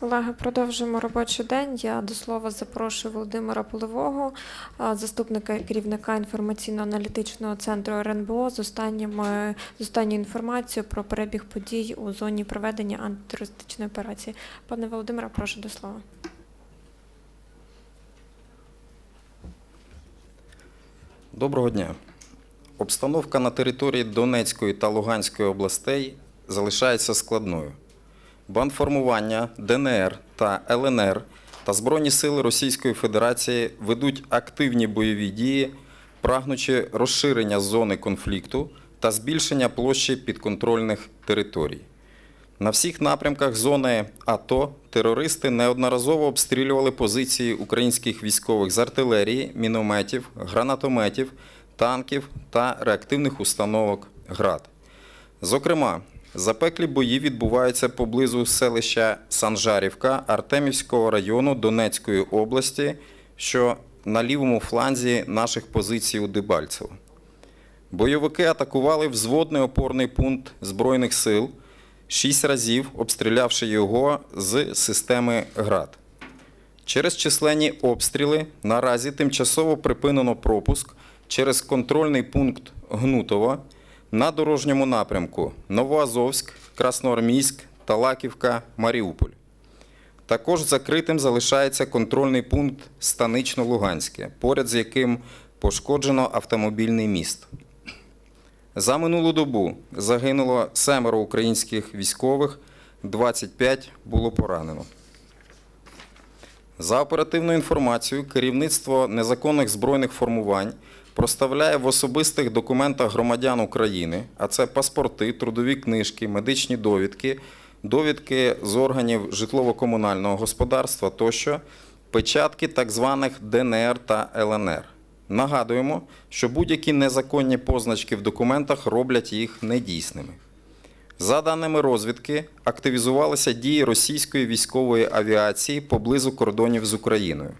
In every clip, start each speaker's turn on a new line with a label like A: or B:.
A: Колеги, продовжуємо робочий день. Я до слова запрошую Володимира Полевого, заступника керівника інформаційно-аналітичного центру РНБО з останніми з останньою інформацією про перебіг подій у зоні проведення антитерористичної операції. Пане Володимире, прошу до слова.
B: Доброго дня. Обстановка на території Донецької та Луганської областей залишається складною. Бандформування ДНР та ЛНР та Збройні сили Російської Федерації ведуть активні бойові дії, прагнучи розширення зони конфлікту та збільшення площі підконтрольних територій. На всіх напрямках зони АТО терористи неодноразово обстрілювали позиції українських військових з артилерії, мінометів, гранатометів, танків та реактивних установок ГРАД. Зокрема, запеклі бої відбуваються поблизу селища Санжарівка Артемівського району Донецької області, що на лівому фланзі наших позицій у Дебальцево. Бойовики атакували взводний опорний пункт Збройних сил, шість разів обстрілявши його з системи ГРАД. Через численні обстріли наразі тимчасово припинено пропуск через контрольний пункт Гнутово на дорожньому напрямку Новоазовськ, Красноармійськ, Талаківка, Маріуполь. Також закритим залишається контрольний пункт Станично-Луганське, поряд з яким пошкоджено автомобільний міст. За минулу добу загинуло семеро українських військових, 25 було поранено. За оперативною інформацією, керівництво незаконних збройних формувань проставляє в особистих документах громадян України, а це паспорти, трудові книжки, медичні довідки, довідки з органів житлово-комунального господарства тощо, печатки так званих ДНР та ЛНР. Нагадуємо, що будь-які незаконні позначки в документах роблять їх недійсними. За даними розвідки, активізувалися дії російської військової авіації поблизу кордонів з Україною.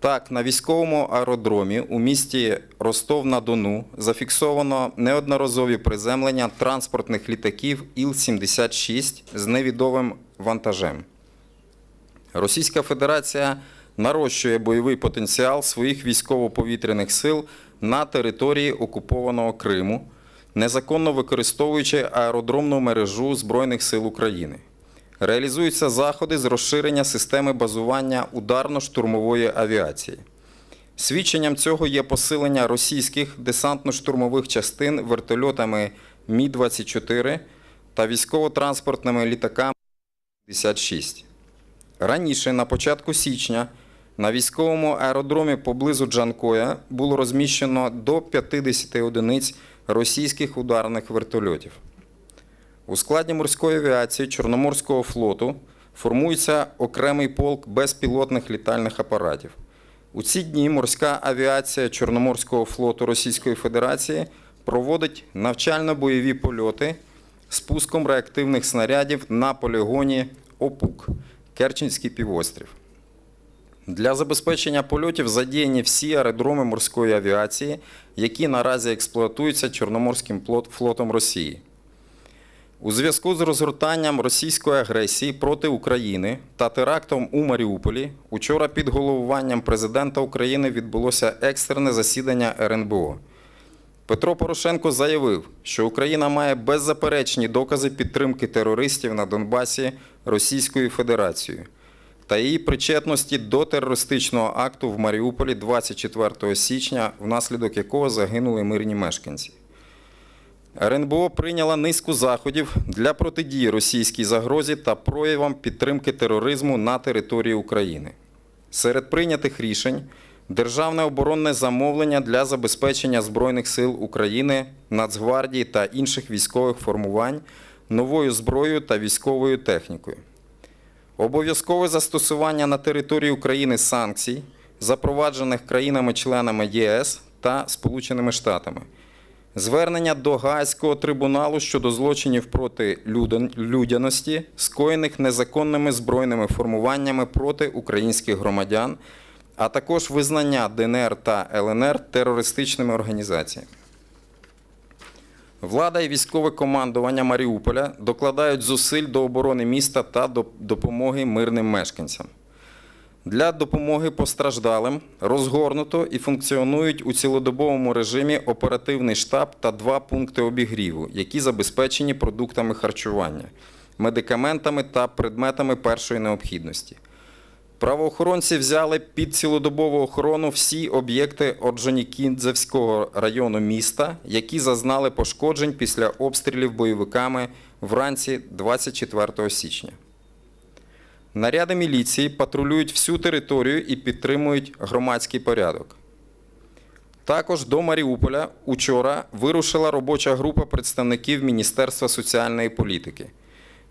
B: Так, на військовому аеродромі у місті Ростов-на-Дону зафіксовано неодноразові приземлення транспортних літаків Іл-76 з невідомим вантажем. Російська Федерація нарощує бойовий потенціал своїх військово-повітряних сил на території окупованого Криму, незаконно використовуючи аеродромну мережу Збройних сил України. Реалізуються заходи з розширення системи базування ударно-штурмової авіації. Свідченням цього є посилення російських десантно-штурмових частин вертольотами Мі-24 та військово-транспортними літаками 56. Раніше, на початку січня, на військовому аеродромі поблизу Джанкоя було розміщено до 50 одиниць російських ударних вертольотів. У складі морської авіації Чорноморського флоту формується окремий полк безпілотних літальних апаратів. У ці дні морська авіація Чорноморського флоту Російської Федерації проводить навчально-бойові польоти з пуском реактивних снарядів на полігоні ОПУК Керченський півострів. Для забезпечення польотів задіяні всі аеродроми морської авіації, які наразі експлуатуються Чорноморським флотом Росії. У зв'язку з розгортанням російської агресії проти України та терактом у Маріуполі учора під головуванням президента України відбулося екстрене засідання РНБО. Петро Порошенко заявив, що Україна має беззаперечні докази підтримки терористів на Донбасі Російською Федерацією та її причетності до терористичного акту в Маріуполі 24 січня, внаслідок якого загинули мирні мешканці. РНБО прийняла низку заходів для протидії російській загрозі та проявам підтримки тероризму на території України. Серед прийнятих рішень державне оборонне замовлення для забезпечення Збройних сил України, Нацгвардії та інших військових формувань новою зброєю та військовою технікою. Обов'язкове застосування на території України санкцій, запроваджених країнами-членами ЄС та Сполученими Штатами. Звернення до Гаазького трибуналу щодо злочинів проти людяності, скоєних незаконними збройними формуваннями проти українських громадян, а також визнання ДНР та ЛНР терористичними організаціями. Влада і військове командування Маріуполя докладають зусиль до оборони міста та допомоги мирним мешканцям. Для допомоги постраждалим розгорнуто і функціонують у цілодобовому режимі оперативний штаб та два пункти обігріву, які забезпечені продуктами харчування, медикаментами та предметами першої необхідності. Правоохоронці взяли під цілодобову охорону всі об'єкти Орджонікідзевського району міста, які зазнали пошкоджень після обстрілів бойовиками вранці 24 січня. Наряди міліції патрулюють всю територію і підтримують громадський порядок. Також до Маріуполя учора вирушила робоча група представників Міністерства соціальної політики.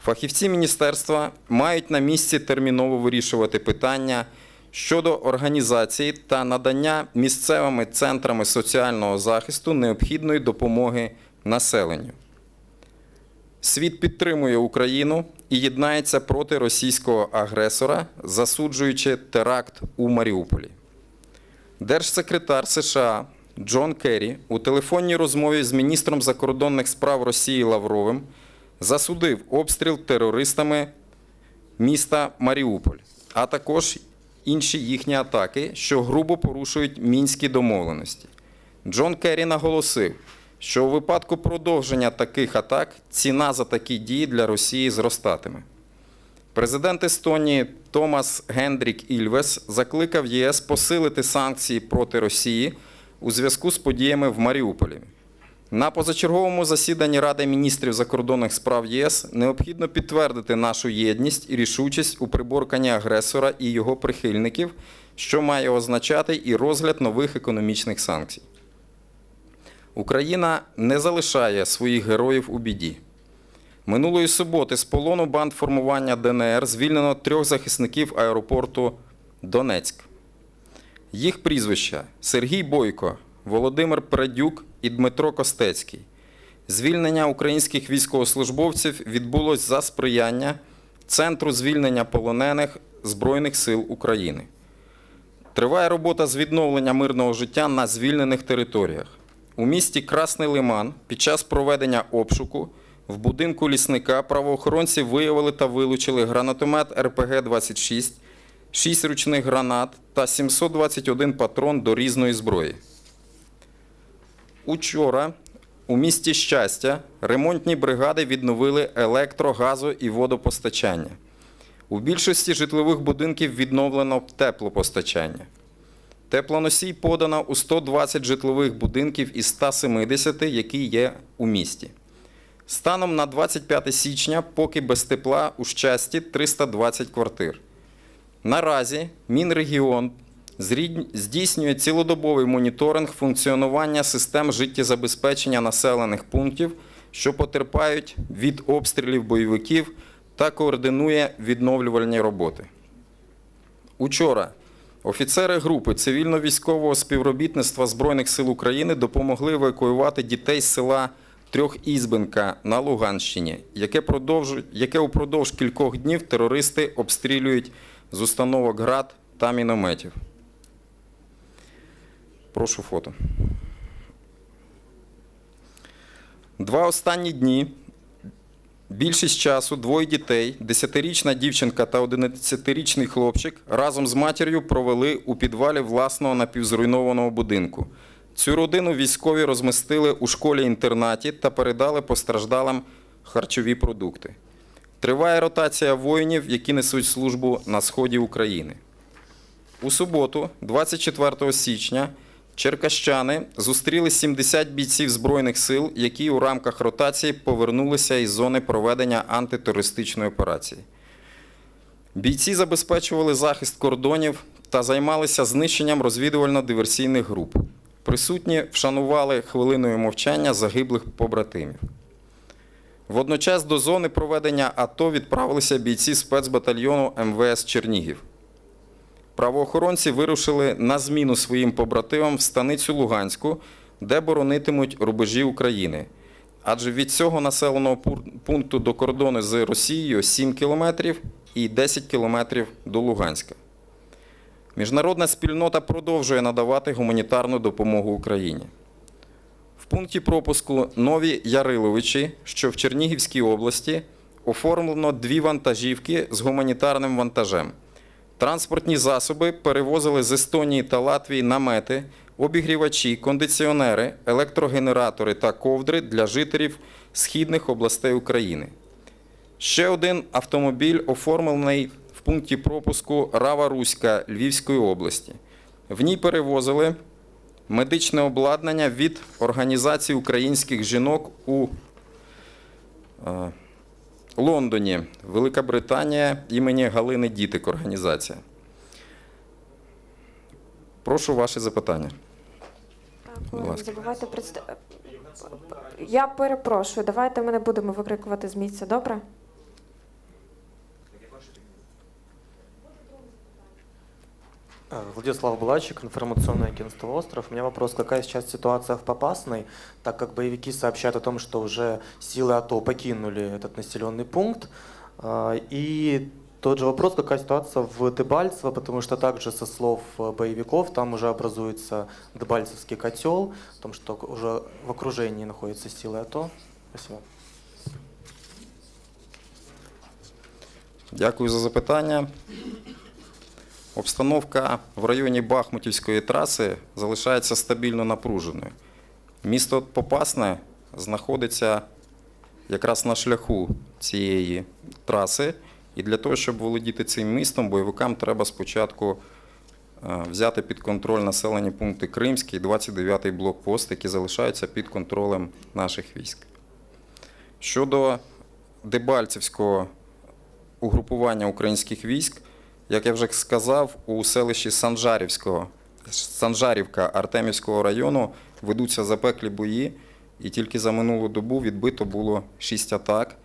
B: Фахівці міністерства мають на місці терміново вирішувати питання щодо організації та надання місцевими центрами соціального захисту необхідної допомоги населенню. Світ підтримує Україну і єднається проти російського агресора, засуджуючи теракт у Маріуполі. Держсекретар США Джон Керрі у телефонній розмові з міністром закордонних справ Росії Лавровим засудив обстріл терористами міста Маріуполь, а також інші їхні атаки, що грубо порушують мінські домовленості. Джон Керрі наголосив, що у випадку продовження таких атак ціна за такі дії для Росії зростатиме. Президент Естонії Томас Гендрік Ільвес закликав ЄС посилити санкції проти Росії у зв'язку з подіями в Маріуполі. На позачерговому засіданні Ради міністрів закордонних справ ЄС необхідно підтвердити нашу єдність і рішучість у приборканні агресора і його прихильників, що має означати і розгляд нових економічних санкцій. Україна не залишає своїх героїв у біді. Минулої суботи з полону банд формування ДНР звільнено трьох захисників аеропорту Донецьк. Їх прізвища Сергій Бойко, Володимир Передюк і Дмитро Костецький. Звільнення українських військовослужбовців відбулось за сприяння Центру звільнення полонених Збройних сил України. Триває робота з відновлення мирного життя на звільнених територіях. У місті Красний Лиман під час проведення обшуку в будинку лісника правоохоронці виявили та вилучили гранатомет РПГ-26, 6 ручних гранат та 721 патрон до різної зброї. Учора у місті Щастя ремонтні бригади відновили електро, газо і водопостачання. У більшості житлових будинків відновлено теплопостачання. Теплоносій подано у 120 житлових будинків із 170, які є у місті. Станом на 25 січня поки без тепла у щасті 320 квартир. Наразі Мінрегіон здійснює цілодобовий моніторинг функціонування систем життєзабезпечення населених пунктів, що потерпають від обстрілів бойовиків та координує відновлювальні роботи. Учора офіцери групи цивільно-військового співробітництва Збройних сил України допомогли евакуювати дітей з села Трьохізбенка на Луганщині, яке, яке упродовж кількох днів терористи обстрілюють з установок град та мінометів. Прошу фото. Два останні дні Більшість часу двоє дітей, 10-річна дівчинка та 11-річний хлопчик, разом з матір'ю провели у підвалі власного напівзруйнованого будинку. Цю родину військові розмістили у школі-інтернаті та передали постраждалим харчові продукти. Триває ротація воїнів, які несуть службу на сході України. У суботу, 24 січня, черкащани зустріли 70 бійців Збройних сил, які у рамках ротації повернулися із зони проведення антитерористичної операції. Бійці забезпечували захист кордонів та займалися знищенням розвідувально-диверсійних груп. Присутні вшанували хвилиною мовчання загиблих побратимів. Водночас до зони проведення АТО відправилися бійці спецбатальйону МВС Чернігів. Правоохоронці вирушили на зміну своїм побратимам в станицю Луганську, де боронитимуть рубежі України. Адже від цього населеного пункту до кордону з Росією 7 кілометрів і 10 кілометрів до Луганська. Міжнародна спільнота продовжує надавати гуманітарну допомогу Україні. В пункті пропуску Нові Яриловичі, що в Чернігівській області, оформлено дві вантажівки з гуманітарним вантажем. Транспортні засоби перевозили з Естонії та Латвії намети, обігрівачі, кондиціонери, електрогенератори та ковдри для жителів східних областей України. Ще один автомобіль оформлений в пункті пропуску Рава Руська Львівської області. В ній перевозили медичне обладнання від Організації українських жінок у е, Лондоні, Велика Британія імені Галини Дітик організація. Прошу ваші запитання.
A: Так, представ... Я перепрошую, давайте ми не будемо викрикувати з місця, добре?
C: Владислав Булачик, информационное агентство «Остров». У меня вопрос, какая сейчас ситуация в Попасной, так как боевики сообщают о том, что уже силы АТО покинули этот населенный пункт. А, И тот же вопрос, какая ситуация в Дебальцево, потому что также со слов э, боевиков там уже образуется Дебальцевский котел, о том, что уже в окружении находятся силы АТО. Спасибо.
B: Дякую за запитання. Обстановка в районі Бахмутівської траси залишається стабільно напруженою. Місто Попасне знаходиться якраз на шляху цієї траси, і для того, щоб володіти цим містом, бойовикам треба спочатку е, взяти під контроль населені пункти Кримський, 29-й блокпост, які залишаються під контролем наших військ. Щодо Дебальцевського угрупування українських військ, як я вже сказав, у селищі Санжарівського, Санжарівка Артемівського району ведуться запеклі бої, і тільки за минулу добу відбито було шість атак.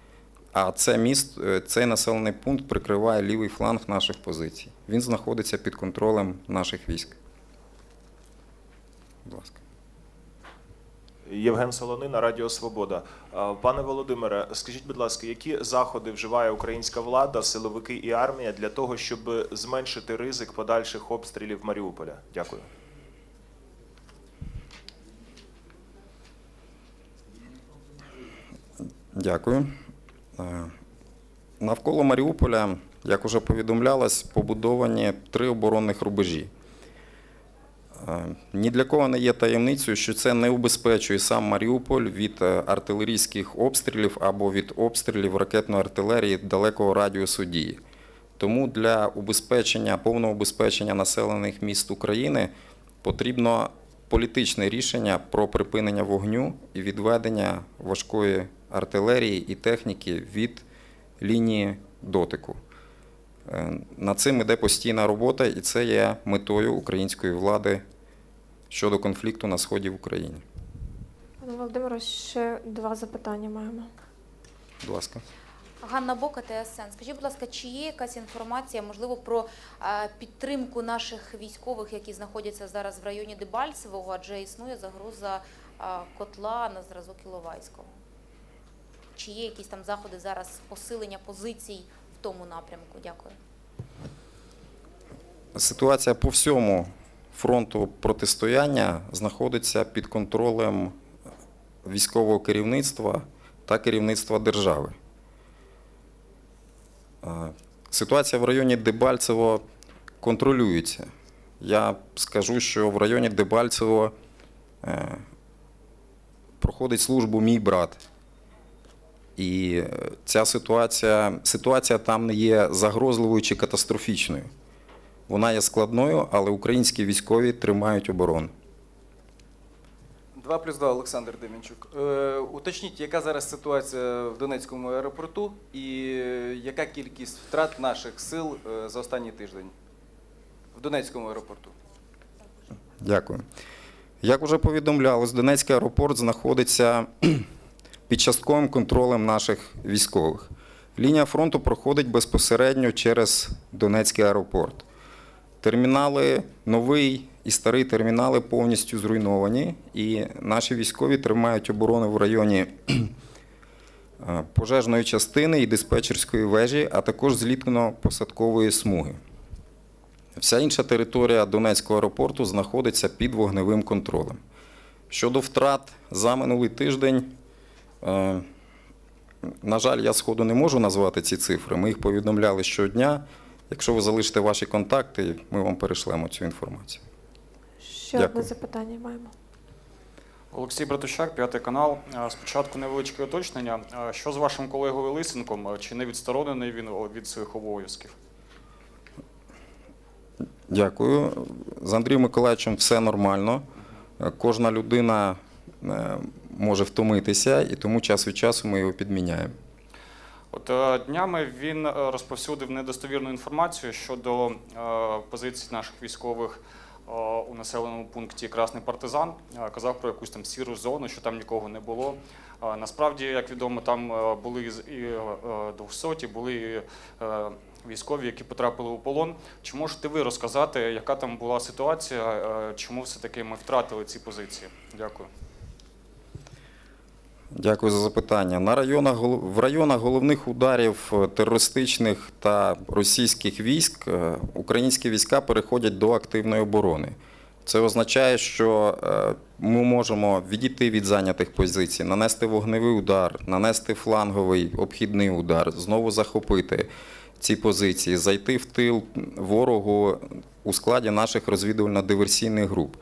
B: А це міст, е, цей населений пункт прикриває лівий фланг наших позицій. Він знаходиться під контролем наших військ. Будь ласка.
D: Євген Солонина, Радіо Свобода. Пане Володимире, скажіть, будь ласка, які заходи вживає українська влада, силовики і армія для того, щоб зменшити ризик подальших обстрілів Маріуполя? Дякую.
B: Дякую. Е, Навколо Маріуполя, як уже повідомлялось, побудовані три оборонних рубежі. Е, Ні для кого не є таємницею, що це не убезпечує сам Маріуполь від е, артилерійських обстрілів або від обстрілів ракетної артилерії далекого радіусу дії. Тому для убезпечення, повного убезпечення населених міст України потрібно політичне рішення про припинення вогню і відведення важкої артилерії і техніки від лінії дотику. Е, Над цим іде постійна робота, і це є метою української влади щодо конфлікту на сході в Україні.
A: Пане Володимире, ще два запитання маємо.
B: Будь ласка.
E: Ганна Бока, ТСН. Скажіть, будь ласка, чи є якась інформація, можливо, про е, підтримку наших військових, які знаходяться зараз в районі Дебальцевого, адже існує загроза е, котла на зразок Іловайського? Чи є якісь там заходи зараз посилення позицій тому напрямку? Дякую.
B: Ситуація по всьому фронту протистояння знаходиться під контролем військового керівництва та керівництва держави. Е, Ситуація в районі Дебальцево контролюється. Я скажу, що в районі Дебальцево е, проходить службу мій брат. І ця ситуація, ситуація там не є загрозливою чи катастрофічною. Вона є складною, але українські військові тримають оборону.
F: 2 плюс 2, Олександр Демінчук. Е, уточніть, яка зараз ситуація в Донецькому аеропорту і яка кількість втрат наших сил е, за останній тиждень в Донецькому аеропорту?
B: Дякую. Як вже повідомлялось, Донецький аеропорт знаходиться під частковим контролем наших військових. Лінія фронту проходить безпосередньо через Донецький аеропорт. Термінали, новий і старий термінали повністю зруйновані, і наші військові тримають оборону в районі е, пожежної частини і диспетчерської вежі, а також злітно-посадкової смуги. Вся інша територія Донецького аеропорту знаходиться під вогневим контролем. Щодо втрат за минулий тиждень, на жаль, я сходу не можу назвати ці цифри. Ми їх повідомляли щодня. Якщо ви залишите ваші контакти, ми вам перешлемо цю інформацію.
A: Ще
B: Дякую.
A: одне запитання маємо.
G: Олексій Братущак, п'ятий канал. Е, Спочатку невеличке уточнення. Е, Що з вашим колегою Лисенком? Е, Чи не відсторонений він від своїх обов'язків?
B: Дякую. З Андрієм Миколаївичем все нормально. Е, Кожна людина е, може втомитися, і тому час від часу ми його підміняємо.
G: От е, днями він е, розповсюдив недостовірну інформацію щодо е, позицій наших військових у населеному пункті Красний партизан. Казав про якусь там сіру зону, що там нікого не було. Насправді, як відомо, там були і з- і е, 200, були і, військові, які потрапили у полон. Чи можете ви розказати, яка там була ситуація, чому все-таки ми втратили ці позиції? Дякую.
B: Дякую за запитання. На районах, в районах головних ударів е, терористичних та російських військ е, українські війська переходять до активної оборони. Це означає, що е, ми можемо відійти від зайнятих позицій, нанести вогневий удар, нанести фланговий обхідний удар, знову захопити ці позиції, зайти в тил ворогу у складі наших розвідувально-диверсійних груп.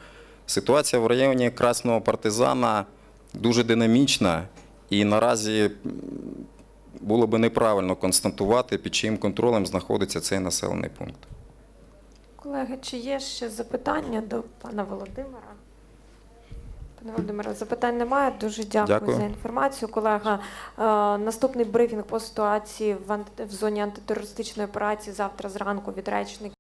B: Ситуація в районі Красного партизана дуже динамічна, і наразі було би неправильно констатувати, під чиїм контролем знаходиться цей населений пункт.
A: Колеги, чи є ще запитання до пана Володимира? Пане Володимире, запитань немає. Дуже дякую,
B: Дякую.
A: за інформацію. Колега, е, наступний брифінг по ситуації в, анти- в зоні антитерористичної операції завтра зранку від речника.